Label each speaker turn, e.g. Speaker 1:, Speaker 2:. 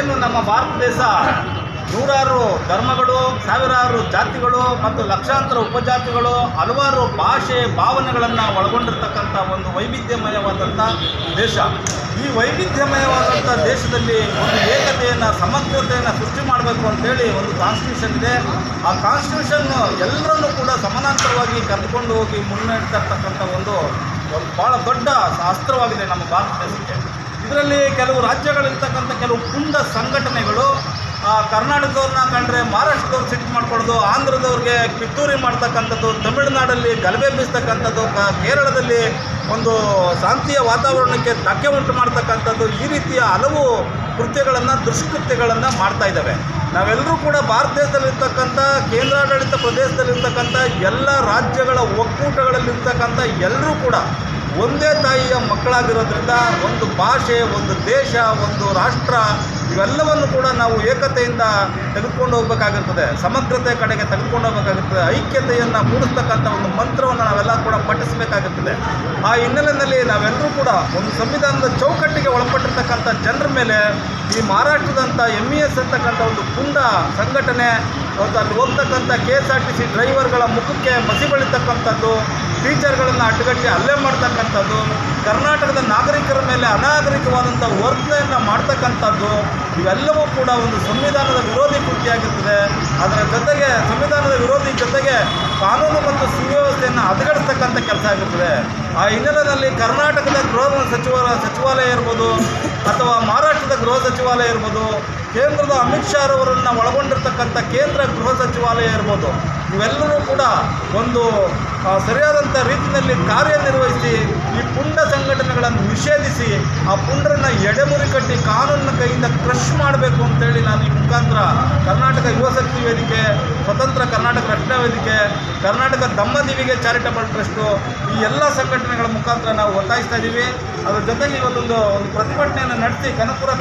Speaker 1: ನಮ್ಮ ಭಾರತ ದೇಶ ನೂರಾರು ಧರ್ಮಗಳು, ಸಾವಿರಾರು ಜಾತಿಗಳು ಮತ್ತು ಲಕ್ಷಾಂತರ ಉಪಜಾತಿಗಳು, ಹಲವಾರು ಭಾಷೆ ಭಾವನೆಗಳನ್ನು ಒಳಗೊಂಡಿರ್ತಕ್ಕಂಥ ಒಂದು ವೈವಿಧ್ಯಮಯವಾದಂಥ ದೇಶ. ಈ ವೈವಿಧ್ಯಮಯವಾದಂಥ ದೇಶದಲ್ಲಿ ಒಂದು ಏಕತೆಯನ್ನು, ಸಮಗ್ರತೆಯನ್ನು ಸೃಷ್ಟಿ ಮಾಡಬೇಕು ಅಂತೇಳಿ ಒಂದು ಕಾನ್ಸ್ಟಿಟ್ಯೂಷನ್ ಇದೆ. ಆ ಕಾನ್ಸ್ಟಿಟ್ಯೂಷನ್ ಎಲ್ಲರನ್ನೂ ಕೂಡ ಸಮಾನಾಂತರವಾಗಿ ಕರೆದುಕೊಂಡು ಹೋಗಿ ಮುನ್ನಡೆತಕ್ಕಂಥ ಒಂದು ಒಂದು ಭಾಳ ದೊಡ್ಡ ಅಸ್ತ್ರವಾಗಿದೆ ನಮ್ಮ ಭಾರತ ದೇಶಕ್ಕೆ. ಇದರಲ್ಲಿ ಕೆಲವು ರಾಜ್ಯಗಳಲ್ಲಿರ್ತಕ್ಕಂಥ ಕೆಲವು ಪುಂಡ ಸಂಘಟನೆಗಳು ಕರ್ನಾಟಕದವ್ರನ್ನ ಕಂಡ್ರೆ ಮಹಾರಾಷ್ಟ್ರದವ್ರು ಸಿಟ್ಟು ಮಾಡ್ಕೊಳ್ಳೋದು, ಆಂಧ್ರದವ್ರಿಗೆ ಕಿತ್ತೂರಿ ಮಾಡ್ತಕ್ಕಂಥದ್ದು, ತಮಿಳುನಾಡಲ್ಲಿ ಗಲಭೆ ಬೀಸ್ತಕ್ಕಂಥದ್ದು ಕೇರಳದಲ್ಲಿ ಒಂದು ಶಾಂತಿಯ ವಾತಾವರಣಕ್ಕೆ ಧಕ್ಕೆ ಉಂಟು ಮಾಡ್ತಕ್ಕಂಥದ್ದು, ಈ ರೀತಿಯ ಹಲವು ಕೃತ್ಯಗಳನ್ನು, ದುಷ್ಕೃತ್ಯಗಳನ್ನು ಮಾಡ್ತಾ ಇದ್ದಾವೆ. ನಾವೆಲ್ಲರೂ ಕೂಡ ಭಾರತ ದೇಶದಲ್ಲಿರ್ತಕ್ಕಂಥ, ಕೇಂದ್ರಾಡಳಿತ ಪ್ರದೇಶದಲ್ಲಿರ್ತಕ್ಕಂಥ ಎಲ್ಲ ರಾಜ್ಯಗಳ ಒಕ್ಕೂಟಗಳಲ್ಲಿರ್ತಕ್ಕಂಥ ಎಲ್ಲರೂ ಕೂಡ ಒಂದೇ ತಾಯಿಯ ಮಕ್ಕಳಾಗಿರೋದ್ರಿಂದ ಒಂದು ಭಾಷೆ, ಒಂದು ದೇಶ, ಒಂದು ರಾಷ್ಟ್ರ, ಇವೆಲ್ಲವನ್ನು ಕೂಡ ನಾವು ಏಕತೆಯಿಂದ ತೆಗೆದುಕೊಂಡು ಹೋಗಬೇಕಾಗಿರ್ತದೆ. ಸಮಗ್ರತೆ ಕಡೆಗೆ ತೆಗೆದುಕೊಂಡು ಹೋಗಬೇಕಾಗಿರ್ತದೆ. ಐಕ್ಯತೆಯನ್ನು ಮೂಡಿಸ್ತಕ್ಕಂಥ ಒಂದು ಮಂತ್ರವನ್ನು ನಾವೆಲ್ಲ ಕೂಡ ಪಠಿಸಬೇಕಾಗಿರ್ತದೆ. ಆ ಹಿನ್ನೆಲೆಯಲ್ಲಿ ನಾವೆಲ್ಲರೂ ಕೂಡ ಒಂದು ಸಂವಿಧಾನದ ಚೌಕಟ್ಟಿಗೆ ಒಳಪಟ್ಟಿರ್ತಕ್ಕಂಥ ಜನರ ಮೇಲೆ ಈ ಮಹಾರಾಷ್ಟ್ರದಂಥ ಎಂ ಇ ಎಸ್ ಅಂತಕ್ಕಂಥ ಒಂದು ಪುಂಡ ಸಂಘಟನೆ, ಮತ್ತು ಅಲ್ಲಿ ಹೋಗ್ತಕ್ಕಂಥ K S R T C ಡ್ರೈವರ್ಗಳ ಮುಖಕ್ಕೆ ಮಸಿ ಬಳಿತಕ್ಕಂಥದ್ದು ಟೀಚರ್ಗಳನ್ನು ಅಡ್ಡಗಟ್ಟಿ ಹಲ್ಲೆ ಮಾಡ್ತಕ್ಕಂಥದ್ದು, ಕರ್ನಾಟಕದ ನಾಗರಿಕರ ಮೇಲೆ ಅನಾಗರಿಕವಾದಂಥ ವರ್ತನೆಯನ್ನು ಮಾಡ್ತಕ್ಕಂಥದ್ದು, ಇವೆಲ್ಲವೂ ಕೂಡ ಒಂದು ಸಂವಿಧಾನದ ವಿರೋಧಿ ಕೃತಿಯಾಗಿರ್ತದೆ. ಅದರ ಜೊತೆಗೆ ಸಂವಿಧಾನದ ವಿರೋಧಿ ಜೊತೆಗೆ ಕಾನೂನು ಮತ್ತು ಸುವ್ಯವಸ್ಥೆಯನ್ನು ಹದಗಡಿಸ್ತಕ್ಕಂಥ ಕೆಲಸ ಆಗಿರ್ತದೆ. ಆ ಹಿನ್ನೆಲೆಯಲ್ಲಿ ಕರ್ನಾಟಕದ ಗೃಹ ಸಚಿವರ ಸಚಿವಾಲಯ ಇರ್ಬೋದು, ಅಥವಾ ಮಹಾರಾಷ್ಟ್ರದ ಗೃಹ ಸಚಿವಾಲಯ ಇರ್ಬೋದು, ಕೇಂದ್ರದ ಅಮಿತ್ ಶಾ ಅವರನ್ನು ಒಳಗೊಂಡಿರ್ತಕ್ಕಂಥ ಕೇಂದ್ರ ಗೃಹ ಸಚಿವಾಲಯ ಇರ್ಬೋದು ಇವೆಲ್ಲರೂ ಕೂಡ ಒಂದು ಸರಿಯಾದಂಥ ರೀತಿಯಲ್ಲಿ ಕಾರ್ಯನಿರ್ವಹಿಸಿ, ಈ ಪುಂಡ ಸಂಘಟನೆಗಳನ್ನು ನಿಷೇಧಿಸಿ, ಆ ಪುಂಡರನ್ನು ಎಡೆಮುರಿ ಕಟ್ಟಿ ಕಾನೂನಿನ ಕೈಯಿಂದ ಕ್ರಷ್ ಮಾಡಬೇಕು ಅಂತೇಳಿ ನಾನು ಈ ಮುಖಾಂತರ ಕರ್ನಾಟಕ ಯುವ ಶಕ್ತಿ ವೇದಿಕೆ, ಸ್ವತಂತ್ರ ಕರ್ನಾಟಕ ರಕ್ಷಣಾ ವೇದಿಕೆ, ಕರ್ನಾಟಕ ದಮ್ಮದಿವಿಗೆ ಚಾರಿಟಬಲ್ ಟ್ರಸ್ಟು, ಈ ಎಲ್ಲ ಸಂಘಟನೆಗಳ ಮುಖಾಂತರ ನಾವು ಒತ್ತಾಯಿಸ್ತಾ ಇದ್ದೀವಿ. ಅದರ ಜೊತೆಗೆ ಇವತ್ತೊಂದು ಒಂದು ಪ್ರತಿಭಟನೆಯನ್ನು ನಡೆಸಿ, ಕನಕಪುರ